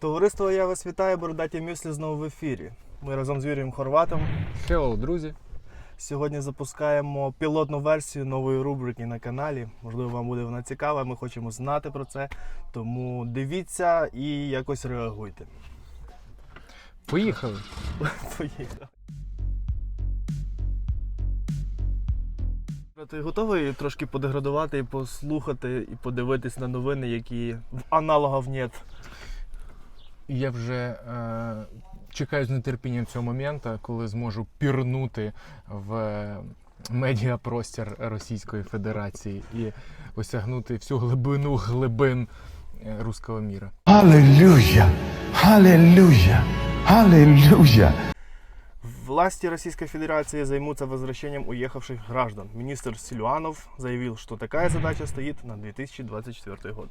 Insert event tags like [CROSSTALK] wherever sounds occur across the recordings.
Товариство, я вас вітаю, бородаті мюслі знову в ефірі. Ми разом з Юрієм Хорватом Hello, друзі. сьогодні запускаємо пілотну версію нової рубрики на каналі. Можливо, вам буде вона цікава. Ми хочемо знати про це. Тому дивіться і якось реагуйте. Поїхали. [LAUGHS] Поїхали. Ти готовий трошки подеградувати і послухати і подивитись на новини, які в аналогів нет? Я вже е, чекаю з нетерпінням цього моменту, коли зможу пірнути в медіапростір Російської Федерації і осягнути всю глибину глибин е, руського міра. Hallelujah. Hallelujah. Hallelujah. Власти Российской Федерации займутся возвращением уехавших граждан. Министр Силуанов заявил, что такая задача стоит на 2024 год.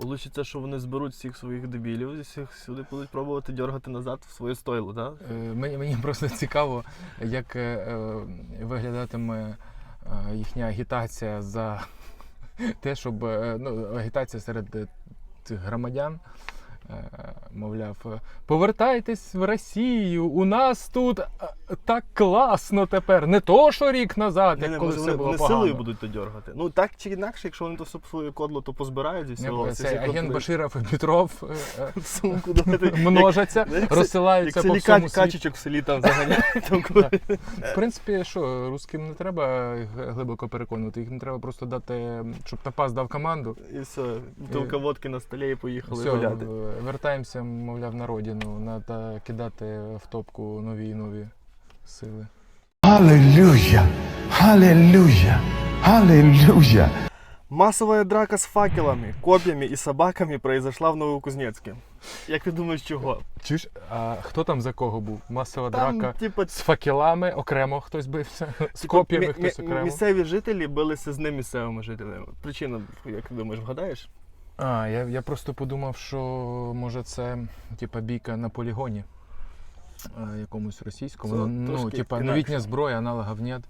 Получиться, що вони зберуть всіх своїх дебілів і всіх сюди будуть пробувати дергати назад в своє стойло, так? Е, Мені, мені просто цікаво, як е, е, виглядатиме е, їхня агітація за [LAUGHS] те, щоб е, ну, агітація серед е, цих громадян. Е, Мовляв, повертайтесь в Росію, у нас тут е, так класно тепер. Не то, що рік назад, як коли може, все було вони погано. силою будуть то дергати. Ну так чи інакше, якщо вони то своє кодло, то позбирають зі всього. Цей агент Баширов і Петров е, [LAUGHS] давайте. [LAUGHS] множаться, це- розсилаються по всьому світу. качечок в селі там заганяють. [LAUGHS] В принципі, що, русським не треба глибоко переконувати, їх не треба просто дати, щоб напас дав команду. І все, бутилка водки на столі і поїхали гуляти. Вертаємося, мовляв, на родину. Треба кидати в топку нові і нові сили. Hallelujah. Hallelujah. Hallelujah. Массовая драка с факелами, копьями и собаками произошла в Новокузнецке. Як ти думаєш, чого? Чуєш, а хто там за кого був? Масова Там, драка типа, з факелами, окремо хтось бився, з типа, коп'ями мі- хтось мі- окремо. Місцеві жителі билися з немісцевими жителями. Причина, як ти думаєш, вгадаєш? А, я, я просто подумав, що може це типа бійка на полігоні. е, Якомусь російському. Це ну, трошки типа інакше. новітня зброя, аналогів нет,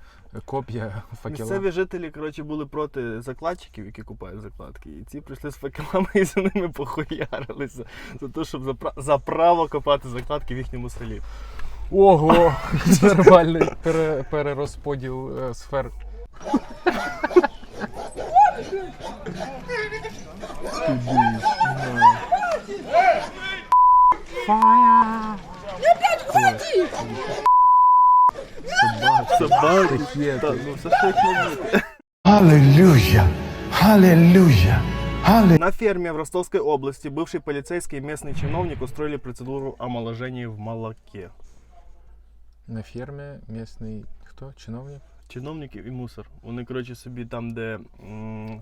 коп'я, факела. Місцеві жителі, коротше, були проти закладчиків, які купають закладки. І ці прийшли з факелами і за ними похуярилися. За те, щоб за, пра- за право копати закладки в їхньому селі. Ого! Нормальний пере, перерозподіл е, сфер. Собаки. Та, ну все що їх не бути. Hallelujah. Hallelujah. Hallelujah. На ферме в Ростовской области бывший полицейский и местный чиновник устроили процедуру омоложения в молоке. На фермі місний хто? Чиновник? Чиновників і мусор. Вони, коротше, собі там, де м,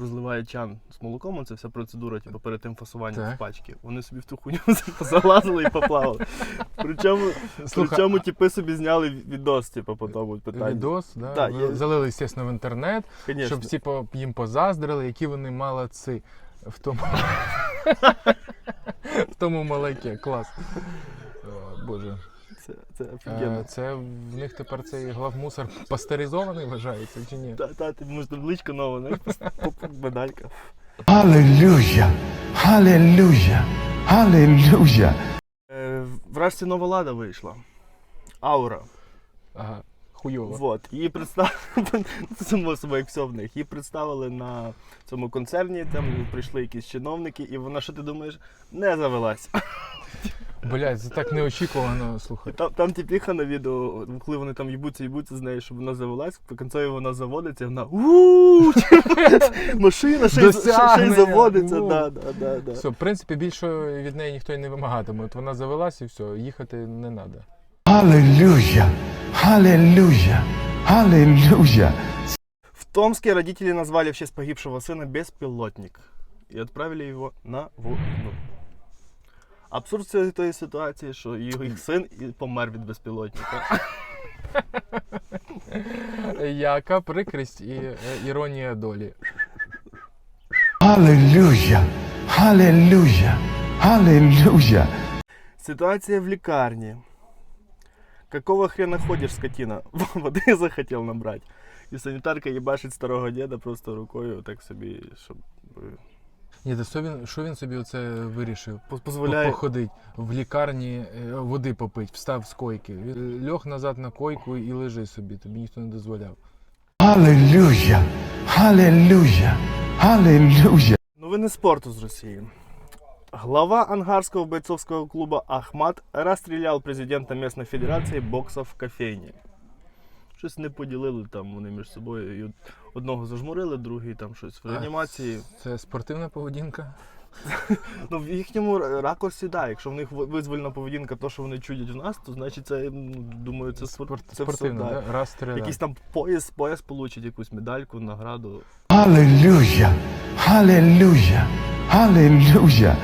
Розливають чан з молоком, це вся процедура, типу, перед тим фасуванням Так. в пачки. Вони собі в ту хуйню [LAUGHS] залазили і поплавали. Причому, причому типи собі зняли відос, типу, по тому питанню. Відос, да? Так, є- залили, звісно, в інтернет, Конечно. щоб всі по, їм позаздрили, які вони молодці в тому, [LAUGHS] [LAUGHS] в тому молоке. Клас. О, Боже. Це, це Е, офігенно. Це в них тепер цей главмусор пастеризований вважається чи ні? Та, та, ти може табличка нова, знаєш, поп- медалька. Hallelujah. Hallelujah. Hallelujah. Е, Вражці нова лада вийшла. Аура. Ага, хуйово. Вот. Її представили, [LAUGHS] само собою, як все в них. Її представили на цьому концерні, там прийшли якісь чиновники, і вона, що ти думаєш, не завелась. [LAUGHS] Блять, це так неочікувано, слухай. Там, там тіпіха на відео, коли вони там їбуться, їбуться з нею, щоб вона завелась, по кінцеві вона заводиться, вона «У-у-у!» [LAUGHS] машина ще й, ще, ще й заводиться. Ну. Да, да, да, да. Все, в принципі, більше від неї ніхто й не вимагатиме. От вона завелась і все, їхати не треба. Hallelujah. Hallelujah. Hallelujah. В Томске родители назвали в честь погибшего сына беспилотник и отправили его на войну. Абсурд цієї тої ситуації, що його їх син і помер від безпілотника. Яка прикрість і е, іронія долі. Hallelujah. Hallelujah. Hallelujah. Ситуація в лікарні. Какого хрена ходиш, скотина? [LAUGHS] Води захотів набрати. І санітарка їбашить старого діда просто рукою, так собі, щоб. Е, Ні, та що він, що він собі оце вирішив? Позволяє Походить в лікарні, е, води попить, встав з койки. Він льох назад на койку і лежи собі, тобі ніхто не дозволяв. Hallelujah. Hallelujah. Hallelujah. Новини спорту з Росії. Глава ангарского бойцовского клуба Ахмат расстрелял президента местной федерації бокса в кофейні. Щось не поділили там вони між собою. І одного зажмурили, другий там щось в реанімації. Це спортивна поведінка. [LAUGHS] Ну, в їхньому ракурсі, так. Якщо в них визвольна поведінка, то, що вони чудять в нас, то значить це, ну, думаю, це, спорт, Спорт, це спортивна, все, да. да? раз стріляв. Якийсь там пояс, пояс получить, якусь медальку, награду. Hallelujah. Hallelujah. Hallelujah.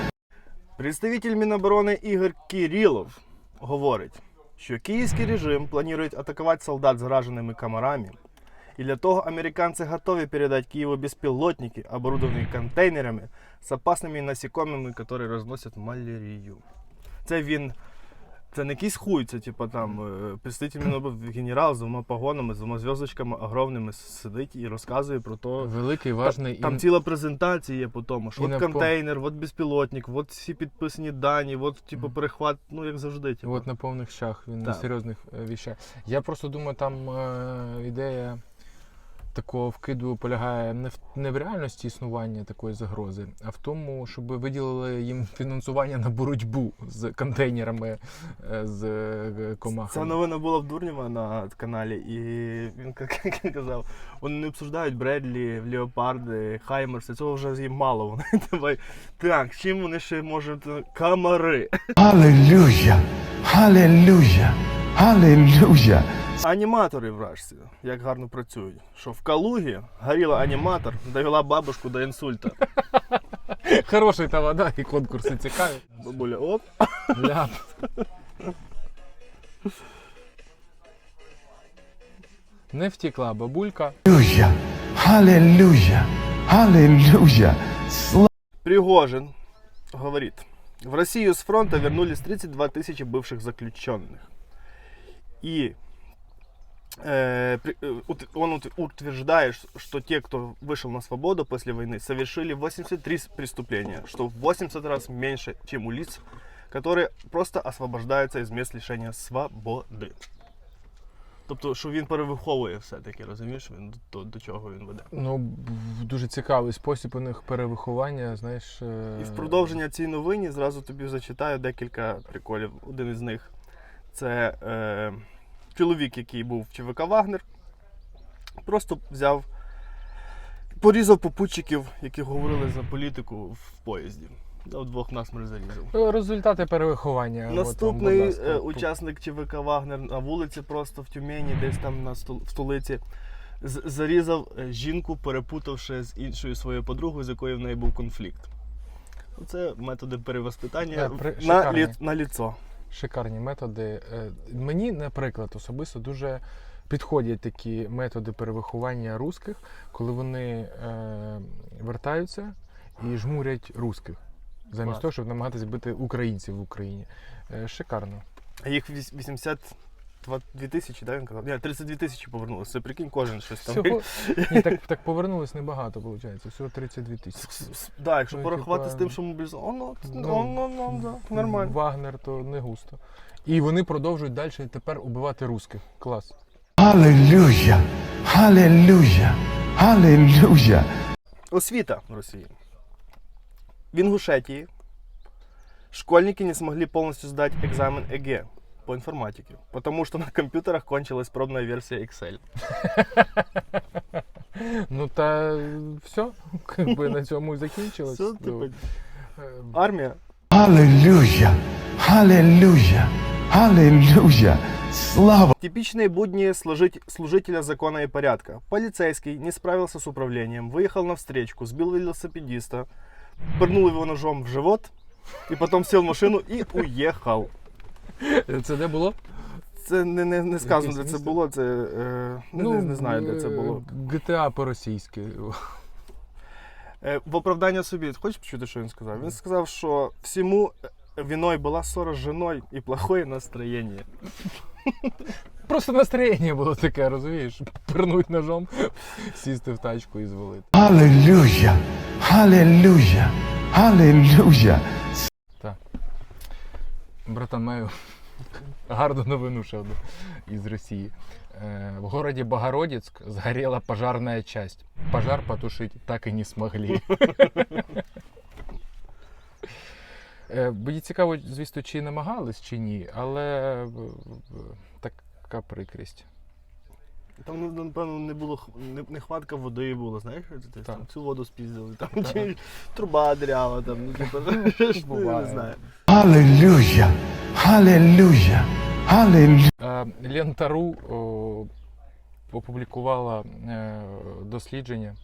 Представитель Міноборони Ігор Кирилов говорить, що київський режим планує атакувати солдат з комарами, і для того американці готові передати Києву безпілотники, оборудовані контейнерами з опасними насекомими, які розносять малярію. Це він. Це не якийсь хуй, це типу там е, представитель генерал з двома погонами, з двома зв'язочками огромними сидить і розказує про то, Великий, важний. там і- ціла презентація є по тому, що і от напо- контейнер, от безпілотник, от всі підписані дані, от типу перехват, ну як завжди. Типу. От на повних щах, він на серйозних е, віщах. Я просто думаю, там е, ідея такого вкиду полягає не в, не в реальності існування такої загрози, а в тому, щоб виділили їм фінансування на боротьбу з контейнерами, е, з е, Ця новина була в Дурнєва на каналі, і він як [LAUGHS] казав, вони не обсуждають Бредлі, Леопарди, Хаймерси, цього вже їм мало. Вони [LAUGHS] давай. Так, чим вони ще можуть. Камари. Hallelujah. Hallelujah. Hallelujah. Аніматори вражці, як гарно працюють. Що в Калугі горіла аніматор, довела бабушку до інсульта. Хороший та вода і конкурси цікаві. Бабуля, оп. Ляп. Не втекла бабулька. Hallelujah. Hallelujah. Hallelujah. Слава Пригожин говорит, в Россию с фронта вернулись 32 тысячи бывших заключенных. И э, при- э, ут- он ут- утверждает, что те, кто вышел на свободу после войны, совершили 83 с- преступления, что в 80 раз меньше, чем у лиц, которые просто освобождаются из мест лишения свободи. Тобто, що він перевиховує все-таки, розумієш, він до, до чого він веде. Ну, б- дуже цікавий спосіб у них перевиховання, знаєш. е, І в продовження цій новині зразу тобі зачитаю декілька приколів. Один із них це е, чоловік, який був в ЧВК Вагнер. Просто взяв, порізав попутчиків, які говорили за політику в поїзді. Дав двох насмерть зарізав. Ну, Результати перевиховання. Наступний будь ласка. е, учасник ЧВК Вагнер на вулиці, просто в Тюмені, десь там на стол- в столиці, зарізав е, жінку, перепутавши з іншою своєю подругою, з якою в неї був конфлікт. Це методи перевоспитання Да, при- на, лі, на ліцо шикарні методи. Е, мені, наприклад, особисто дуже підходять такі методи перевиховання русських, коли вони е, вертаються і жмурять русських, замість Клас. того, щоб намагатися бити українців в Україні. Е, шикарно. А їх 80 22 тисячі, да, він казав? Ні, 32 тисячі повернулося. Це прикинь, кожен щось там. Всього... [LAUGHS] Ні, так, так повернулось небагато, виходить. Всього 32 тисячі. Так, якщо ну, порахувати з тим, що мобілізовано, ну, ну, нормально. Вагнер то не густо. І вони продовжують далі тепер убивати русських. Клас. Аллилуйя! Аллилуйя! Аллилуйя! Освіта в Росії. В Інгушетії школьники не змогли повністю здати екзамен ЕГЕ. по информатике, потому что на компьютерах кончилась пробная версия Excel. [LAUGHS] Ну та все, якби на цьому і закінчилось. Все, Ну, типа, е, армія. Hallelujah. Hallelujah. Hallelujah. Слава Типичные будни служить- служителя закона и порядка. Полицейский не справился с управлением, выехал на встречку, сбил велосипедиста, пырнул его ножом в живот, и потом сел в машину и уехал. [LAUGHS] Це де було? Це не, не, не сказано, Якесь де це місто? було. Це е, ну, не, не знаю, де це е, було. GTA по-російськи. Е, в оправдання собі, хочеш почути, що він сказав? Він сказав, що всьому виною була ссора з жіною і плохое настроєння. Просто настроєння було таке, розумієш? Пирнуть ножом, сісти в тачку і звалити. Hallelujah. Hallelujah. Hallelujah. Братан, маю гарну новину ще одну із Росії. Е, В городе Богородицк сгорела пожарная часть. Пожар потушить так і не смогли. Мені цікаво, звісно, чи намагались, чи ні, але е, е, така прикрість. Там, ну, напевно, не було х- не- нехватка води була, знаєш, що це, Так. там, цю воду спіздили, там чи труба дрява, там, ну, типу, що ну, [LAUGHS] я Буває. не знаю. Hallelujah. Hallelujah. Hallelujah. Е, Лентару о, опублікувала е, дослідження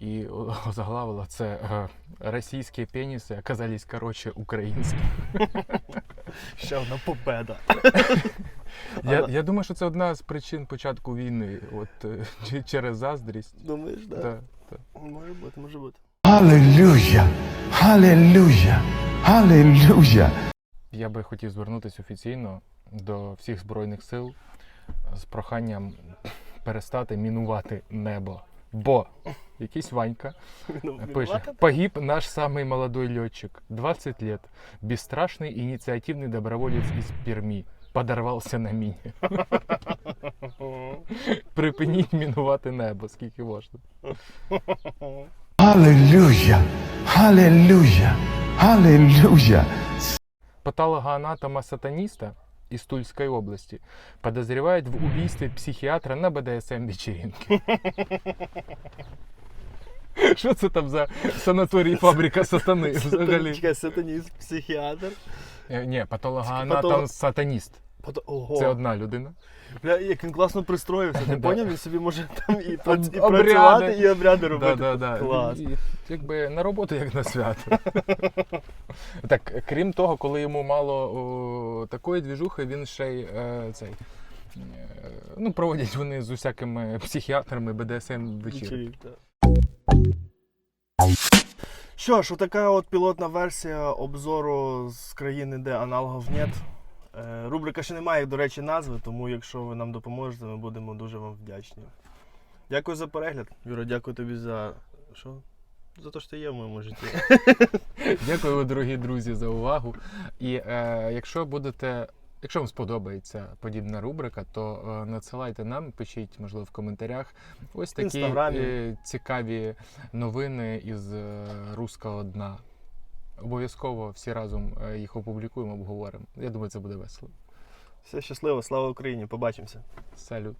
і о- озаглавила це е, Російські пеніси оказались коротше українські. [LAUGHS] Ще одна победа. Я, Але- я думаю, що це одна з причин початку війни. От е, через заздрість. Думаєш, так? Да, да. Може бути, може бути. Hallelujah. Hallelujah. Hallelujah. Я би хотів звернутися офіційно до всіх збройних сил з проханням перестати мінувати небо. Бо якийсь Ванька Ну, Пише, винувата? погиб наш самый молодой летчик, 20 лет, бесстрашный инициативный доброволец из Перми, подорвался на міні. [LAUGHS] Припиніть мінувати небо, скільки можна. Hallelujah. Hallelujah. Hallelujah. Патологоанатома-сатаниста из Тульской области подозревают в убийстве психиатра на БДСМ-вечеринке. Що [LAUGHS] це там за санаторій фабрика [LAUGHS] сатани взагалі? Чекай, сатаніст, психіатр. Е, Ні, Патолог- патологоанатом-сатаніст. Пото- Ого. Це одна людина. Бля, як він класно пристроївся, ти [LAUGHS] поняв? Він собі може там і, прац- і обряди. працювати, і обряди робити. Да, да, да. Клас. І, якби на роботу, як на свято. [LAUGHS] так, крім того, коли йому мало о, такої двіжухи, він ще й е, цей. е, Ну, проводять вони з усякими психіатрами БДСМ вечір. Вечерів, так. Що ж, отака от пілотна версія обзору з країни, де аналогів нет. Е, Рубрика ще не має, до речі, назви, тому якщо ви нам допоможете, ми будемо дуже вам вдячні. Дякую за перегляд. Юра, дякую тобі за. Що? За те, що ти є в моєму житті. [LAUGHS] Дякую, дорогі друзі, за увагу. І е, якщо будете. Якщо вам сподобається подібна рубрика, то е, надсилайте нам, пишіть, можливо, в коментарях. Ось такі е, цікаві новини із е, руського дна. Обов'язково всі разом е, їх опублікуємо, обговоримо. Я думаю, це буде весело. Все щасливо, слава Україні, побачимося. Салют.